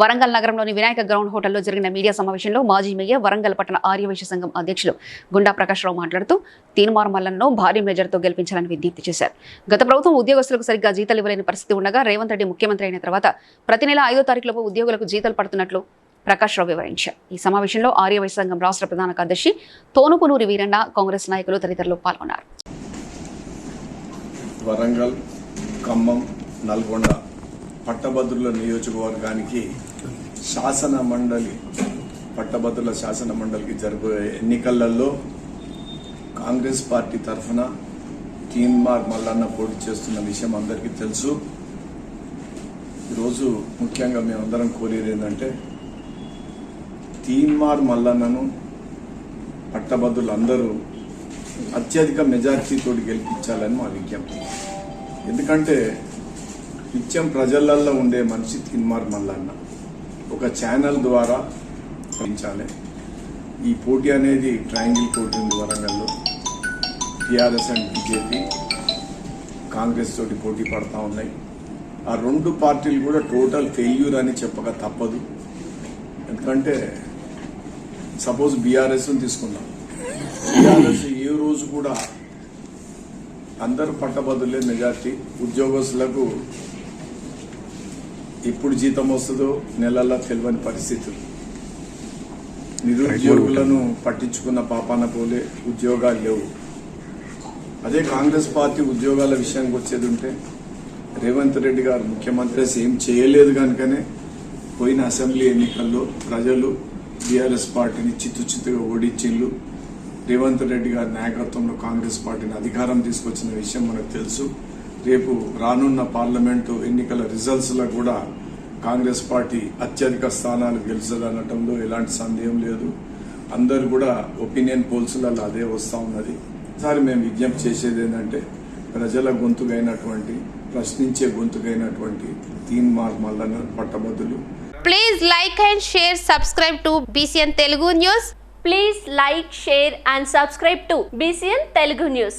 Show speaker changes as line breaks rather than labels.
వరంగల్ నగరంలోని వినాయక గ్రౌండ్ హోటల్లో జరిగిన మీడియా సమావేశంలో మాజీ మేయర్ వరంగల్ పట్టణ ఆర్యవైశ్య సంఘం అధ్యక్షులు గుండా ప్రకాశ్రావు మాట్లాడుతూ తీన్మార్ మల్లన్ను భారీ మెజర్తో గెలిపించాలని విజ్ఞప్తి చేశారు. గత ప్రభుత్వం ఉద్యోగస్తులకు సరిగ్గా జీతాలు ఇవ్వలేని పరిస్థితి ఉండగా రేవంత్ రెడ్డి ముఖ్యమంత్రి అయిన తర్వాత ప్రతి నెల ఐదో తారీఖులోపు ఉద్యోగులకు జీతాలు పడుతున్నట్లు ప్రకాశ్రావు వివరించారు. ఈ సమావేశంలో ఆర్యవైశ్య సంఘం రాష్ట్ర ప్రధాన కార్యదర్శి తోనుపునూరి వీరన్న కాంగ్రెస్ నాయకులు తదితరులు పాల్గొన్నారు.
వరంగల్ ఖమ్మం నల్గొండ పట్టభద్రుల నియోజకవర్గానికి శాసన మండలి పట్టభద్రుల శాసన మండలికి జరగబోయే ఎన్నికలలో కాంగ్రెస్ పార్టీ తరఫున తీన్మార్ మల్లన్న పోటీ చేస్తున్న విషయం అందరికీ తెలుసు. ఈరోజు ముఖ్యంగా మేమందరం కోరేది ఏంటంటే తీన్మార్ మల్లన్నను పట్టభద్రులందరూ అత్యధిక మెజార్టీతో గెలిపించాలని మా విజ్ఞప్తి. ఎందుకంటే నిత్యం ప్రజలల్లో ఉండే మనిషి తిన్మార్ మల్లన్న ఒక ఛానల్ ద్వారా పెంచాలి ఈ పోటీ అనేది ట్రయాంగిల్ పోటీ ఉంది వరంగల్లో. టీఆర్ఎస్ అండ్ బీజేపీ కాంగ్రెస్ తోటి పోటీ పడతా ఉన్నాయి. ఆ రెండు పార్టీలు కూడా టోటల్ ఫెయిల్యూర్ అని చెప్పక తప్పదు. ఎందుకంటే సపోజ్ బీఆర్ఎస్ తీసుకున్నాం బీఆర్ఎస్ ఏ రోజు కూడా అందరు పట్టబదులే మెజార్టీ. ఉద్యోగస్తులకు ఎప్పుడు జీతం వస్తుందో నెలల్లో తెలియని పరిస్థితులు. నిరుద్యోగులను పట్టించుకున్న పాపాన పోలే ఉద్యోగాలు లేవు. అదే కాంగ్రెస్ పార్టీ ఉద్యోగాల విషయానికి వచ్చేది ఉంటే రేవంత్ రెడ్డి గారు ముఖ్యమంత్రి ఏం చేయలేదు కనుకనే పోయిన అసెంబ్లీ ఎన్నికల్లో ప్రజలు బీఆర్ఎస్ పార్టీని చిత్తు చిత్తుగా ఓడించిళ్ళు రేవంత్ రెడ్డి గారి నాయకత్వంలో కాంగ్రెస్ పార్టీని అధికారం తీసుకొచ్చిన విషయం మనకు తెలుసు. రేపు రానున్న పార్లమెంటు ఎన్నికల రిజల్ట్స్లో కూడా కాంగ్రెస్ పార్టీ అత్యధిక స్థానాలు గెలుచదనటంలో ఎలాంటి సందేహం లేదు. అందరు కూడా ఒపీనియన్ పోల్స్లలో అదే వస్తూ ఉన్నది. ఈసారి మేము విజ్ఞప్తి చేసేది ఏంటంటే ప్రజల గొంతుకైనటువంటి ప్రశ్నించే గొంతుకైనటువంటి తీన్ మార్ Mallanna పట్టభద్రులు.
Please like and share subscribe to BCN Telugu news
please like share and subscribe to BCN Telugu news